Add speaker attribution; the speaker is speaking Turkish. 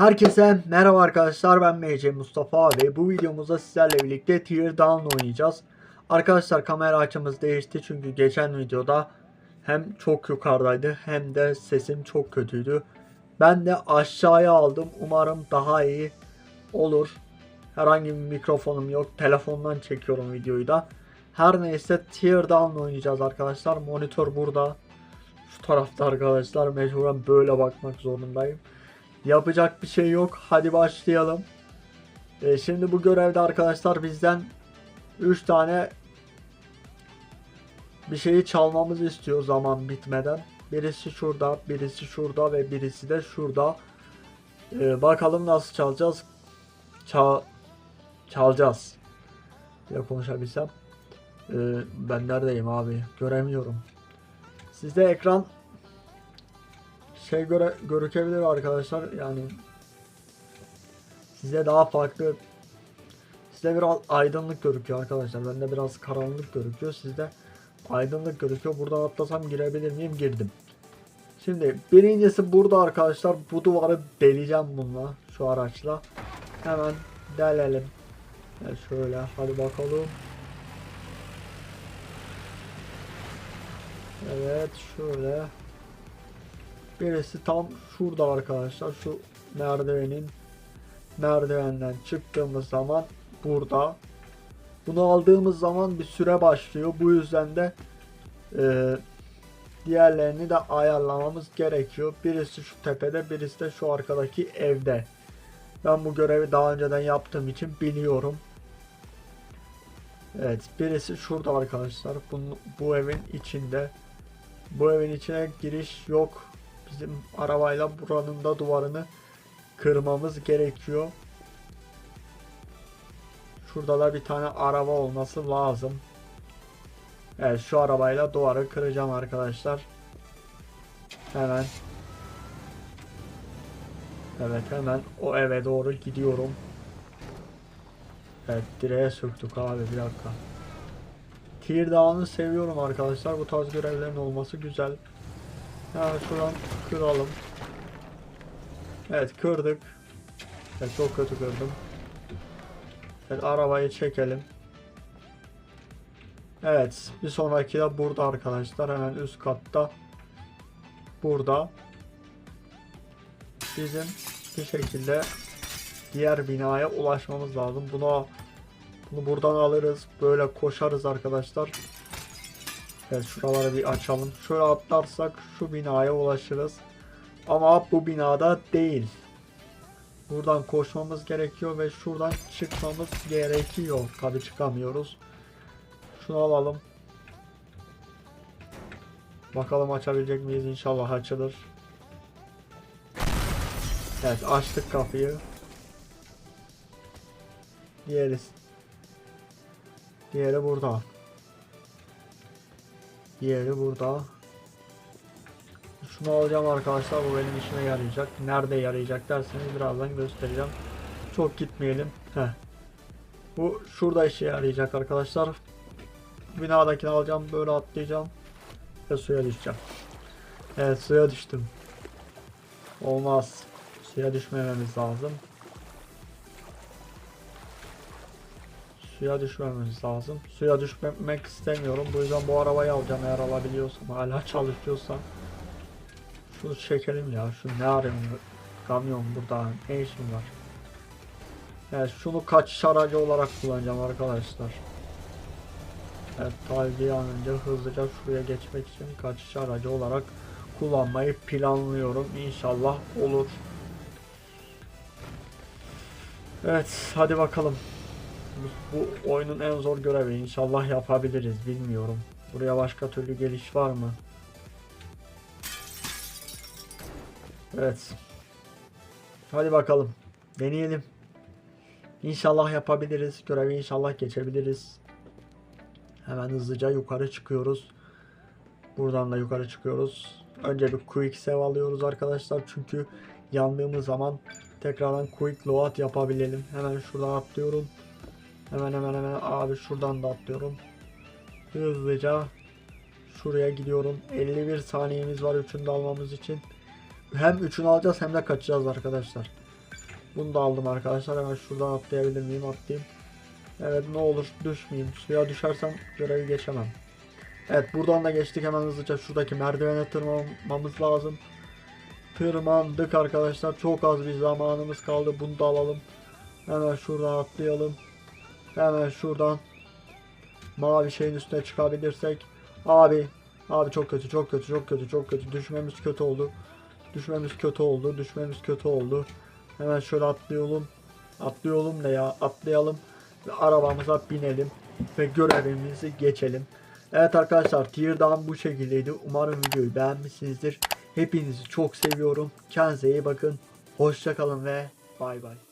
Speaker 1: Herkese merhaba arkadaşlar ben MC Mustafa ve bu videomuzda sizlerle birlikte Tear Down oynayacağız. Arkadaşlar kamera açımız değişti çünkü geçen videoda hem çok yukarıdaydı hem de sesim çok kötüydü. Ben de aşağıya aldım umarım daha iyi olur. Herhangi bir mikrofonum yok telefondan çekiyorum videoyu da. Her neyse Tear Down oynayacağız arkadaşlar monitör burada. Şu tarafta arkadaşlar mecburen böyle bakmak zorundayım. Yapacak bir şey yok. Hadi başlayalım. Ee, şimdi bu görevde arkadaşlar bizden 3 tane bir şeyi çalmamızı istiyor zaman bitmeden. Birisi şurada, birisi şurada ve birisi de şurada. Ee, bakalım nasıl çalacağız. Çal çalacağız. Ya konuşabilsem. Ee, ben neredeyim abi? Göremiyorum. Sizde ekran şey göre görükebilir arkadaşlar. Yani size daha farklı size biraz aydınlık gözüküyor arkadaşlar. Bende biraz karanlık gözüküyor sizde aydınlık gözüküyor buradan atlasam girebilir miyim? Girdim. Şimdi birincisi burada arkadaşlar. Bu duvarı deleceğim bununla şu araçla. Hemen delelim. Evet, şöyle. Hadi bakalım. Evet şöyle Birisi tam şurada arkadaşlar. Şu merdivenin merdivenden çıktığımız zaman burada. Bunu aldığımız zaman bir süre başlıyor. Bu yüzden de e, diğerlerini de ayarlamamız gerekiyor. Birisi şu tepede, birisi de şu arkadaki evde. Ben bu görevi daha önceden yaptığım için biliyorum. Evet, birisi şurada arkadaşlar. Bu, bu evin içinde. Bu evin içine giriş yok bizim arabayla buranın da duvarını kırmamız gerekiyor. Şurada da bir tane araba olması lazım. Evet şu arabayla duvarı kıracağım arkadaşlar. Hemen. Evet hemen o eve doğru gidiyorum. Evet direğe söktük abi bir dakika. Tear Down'ı seviyorum arkadaşlar. Bu tarz görevlerin olması güzel. Yani şuradan kıralım. Evet kırdık. Evet çok kötü kırdım. Evet arabayı çekelim. Evet bir sonraki de burada arkadaşlar hemen üst katta. Burada. Bizim bir şekilde diğer binaya ulaşmamız lazım. Buna bunu buradan alırız. Böyle koşarız arkadaşlar. Evet şuraları bir açalım. Şöyle atlarsak şu binaya ulaşırız. Ama bu binada değil. Buradan koşmamız gerekiyor ve şuradan çıkmamız gerekiyor. Tabi çıkamıyoruz. Şunu alalım. Bakalım açabilecek miyiz? İnşallah açılır. Evet açtık kapıyı. Diğeri Diğeri burada. Diğeri burada. Şunu alacağım arkadaşlar bu benim işime yarayacak. Nerede yarayacak derseniz birazdan göstereceğim. Çok gitmeyelim. Heh. Bu şurada işe yarayacak arkadaşlar. Binadakini alacağım böyle atlayacağım. Ve suya düşeceğim. Evet suya düştüm. Olmaz. Suya düşmememiz lazım. Suya düşmememiz lazım. Suya düşmemek istemiyorum. Bu yüzden bu arabayı alacağım eğer alabiliyorsam. Hala çalışıyorsa. Şunu çekelim ya. Şu ne arayayım? Kamyon burada. Ne işim var? Evet şunu kaçış aracı olarak kullanacağım arkadaşlar. Evet tabi an önce hızlıca şuraya geçmek için kaçış aracı olarak kullanmayı planlıyorum. İnşallah olur. Evet hadi bakalım. Bu, oyunun en zor görevi. İnşallah yapabiliriz. Bilmiyorum. Buraya başka türlü geliş var mı? Evet. Hadi bakalım. Deneyelim. İnşallah yapabiliriz. Görevi inşallah geçebiliriz. Hemen hızlıca yukarı çıkıyoruz. Buradan da yukarı çıkıyoruz. Önce bir quick save alıyoruz arkadaşlar. Çünkü yandığımız zaman tekrardan quick load yapabilelim. Hemen şuradan atlıyorum. Hemen hemen hemen abi şuradan da atlıyorum. Hızlıca şuraya gidiyorum. 51 saniyemiz var üçünü de almamız için. Hem üçünü alacağız hem de kaçacağız arkadaşlar. Bunu da aldım arkadaşlar. Hemen şuradan atlayabilir miyim? Atlayayım. Evet ne olur düşmeyeyim. Suya düşersem görevi geçemem. Evet buradan da geçtik hemen hızlıca şuradaki merdivene tırmanmamız lazım. Tırmandık arkadaşlar. Çok az bir zamanımız kaldı. Bunu da alalım. Hemen şuradan atlayalım. Hemen şuradan mavi şeyin üstüne çıkabilirsek. Abi abi çok kötü çok kötü çok kötü çok kötü. Düşmemiz kötü oldu. Düşmemiz kötü oldu. Düşmemiz kötü oldu. Hemen şöyle atlayalım. Atlayalım ne ya atlayalım. Ve arabamıza binelim. Ve görevimizi geçelim. Evet arkadaşlar Teardown bu şekildeydi. Umarım videoyu beğenmişsinizdir. Hepinizi çok seviyorum. Kendinize iyi bakın. Hoşçakalın ve bay bay.